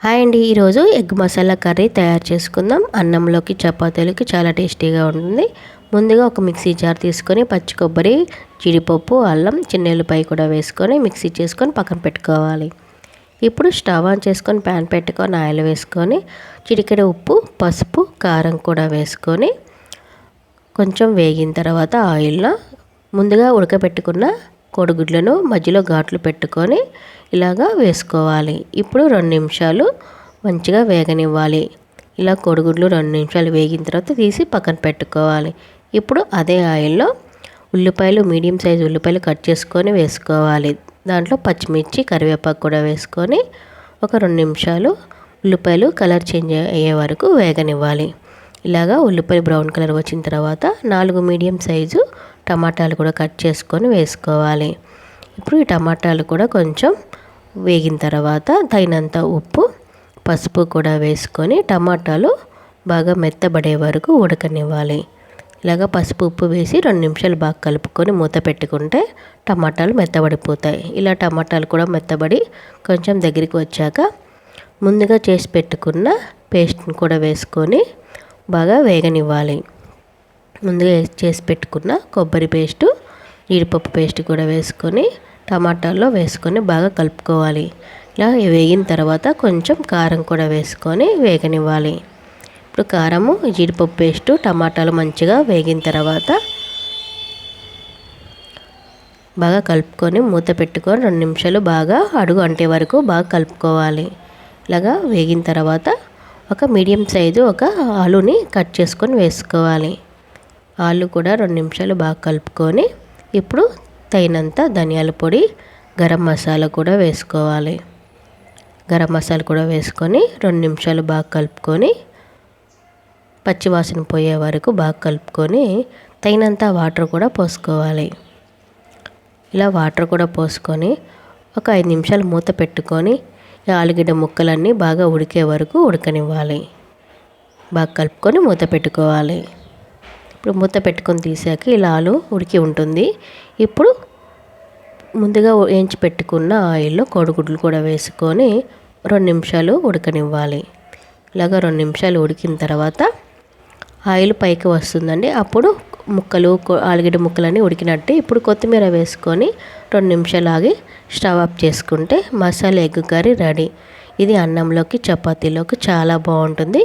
Hi అండి ఈరోజు egg masala curry తయారు చేసుకుందాం. అన్నంలోకి చపాతీలకి చాలా టేస్టీగా ఉంటుంది. ముందుగా ఒక మిక్సీ జార్ తీసుకొని పచ్చి కొబ్బరి జీడిపప్పు అల్లం చిన్నెల్లిపాయ కూడా వేసుకొని మిక్సీ చేసుకొని పక్కన పెట్టుకోవాలి. ఇప్పుడు స్టవ్ ఆన్ చేసుకొని ప్యాన్ పెట్టుకొని ఆయిల్ వేసుకొని చిటికెడ ఉప్పు పసుపు కారం కూడా వేసుకొని కొంచెం వేగిన తర్వాత ఆయిల్లో ముందుగా ఉడకబెట్టుకున్న కోడిగుడ్లను మధ్యలో ఘాట్లు పెట్టుకొని ఇలాగా వేసుకోవాలి. ఇప్పుడు రెండు నిమిషాలు మంచిగా వేగనివ్వాలి. ఇలా కోడిగుడ్లు రెండు నిమిషాలు వేగిన తర్వాత తీసి పక్కన పెట్టుకోవాలి. ఇప్పుడు అదే ఆయిల్లో ఉల్లిపాయలు మీడియం సైజు ఉల్లిపాయలు కట్ చేసుకొని వేసుకోవాలి. దాంట్లో పచ్చిమిర్చి కరివేపాకు కూడా వేసుకొని ఒక రెండు నిమిషాలు ఉల్లిపాయలు కలర్ చేంజ్ అయ్యే వరకు వేగనివ్వాలి. ఇలాగా ఉల్లిపాయలు బ్రౌన్ కలర్ వచ్చిన తర్వాత నాలుగు మీడియం సైజు టమాటాలు కూడా కట్ చేసుకొని వేసుకోవాలి. ఇప్పుడు ఈ టమాటాలు కూడా కొంచెం వేగిన తర్వాత తగినంత ఉప్పు పసుపు కూడా వేసుకొని టమాటాలు బాగా మెత్తబడే వరకు ఉడకనివ్వాలి. ఇలాగ పసుపు ఉప్పు వేసి రెండు నిమిషాలు బాగా కలుపుకొని మూత పెట్టుకుంటే టమాటాలు మెత్తబడిపోతాయి. ఇలా టమాటాలు కూడా మెత్తబడి కొంచెం దగ్గరికి వచ్చాక ముందుగా చేసి పెట్టుకున్న పేస్ట్ని కూడా వేసుకొని బాగా వేగనివ్వాలి. ముందుగా చేసి పెట్టుకున్న కొబ్బరి పేస్టు జీడిపప్పు పేస్ట్ కూడా వేసుకొని టమాటాల్లో వేసుకొని బాగా కలుపుకోవాలి. ఇలా వేగిన తర్వాత కొంచెం కారం కూడా వేసుకొని వేగనివ్వాలి. ఇప్పుడు కారము జీడిపప్పు పేస్టు టమాటాలు మంచిగా వేగిన తర్వాత బాగా కలుపుకొని మూత పెట్టుకొని రెండు నిమిషాలు బాగా అడుగు అంటే వరకు బాగా కలుపుకోవాలి. ఇలాగా వేగిన తర్వాత ఒక మీడియం సైజు ఒక ఆలుని కట్ చేసుకొని వేసుకోవాలి. ఆలు కూడా రెండు నిమిషాలు బాగా కలుపుకొని ఇప్పుడు తగినంత ధనియాల పొడి గరం మసాలా కూడా వేసుకోవాలి. గరం మసాలా కూడా వేసుకొని రెండు నిమిషాలు బాగా కలుపుకొని పచ్చివాసన పోయే వరకు బాగా కలుపుకొని తగినంత వాటర్ కూడా పోసుకోవాలి. ఇలా వాటర్ కూడా పోసుకొని ఒక ఐదు నిమిషాలు మూత పెట్టుకొని ఆలుగడ్డ ముక్కలన్నీ బాగా ఉడికే వరకు ఉడకనివ్వాలి. బాగా కలుపుకొని మూత పెట్టుకోవాలి. ఇప్పుడు మూత పెట్టుకొని తీసాక ఇలా ఆలు ఉడికి ఉంటుంది. ఇప్పుడు ముందుగా వేయించి పెట్టుకున్న ఆయిల్లో కోడిగుడ్లు కూడా వేసుకొని రెండు నిమిషాలు ఉడకనివ్వాలి. ఇలాగ రెండు నిమిషాలు ఉడికిన తర్వాత ఆయిల్ పైకి వస్తుందండి. అప్పుడు ముక్కలు ఆలుగడ్డ ముక్కలన్నీ ఉడికినట్టే ఇప్పుడు కొత్తిమీర వేసుకొని రెండు నిమిషాలు ఆగి స్టవ్ ఆఫ్ చేసుకుంటే మసాలా ఎగ్ కర్రీ రెడీ. ఇది అన్నంలోకి చపాతీలోకి చాలా బాగుంటుంది.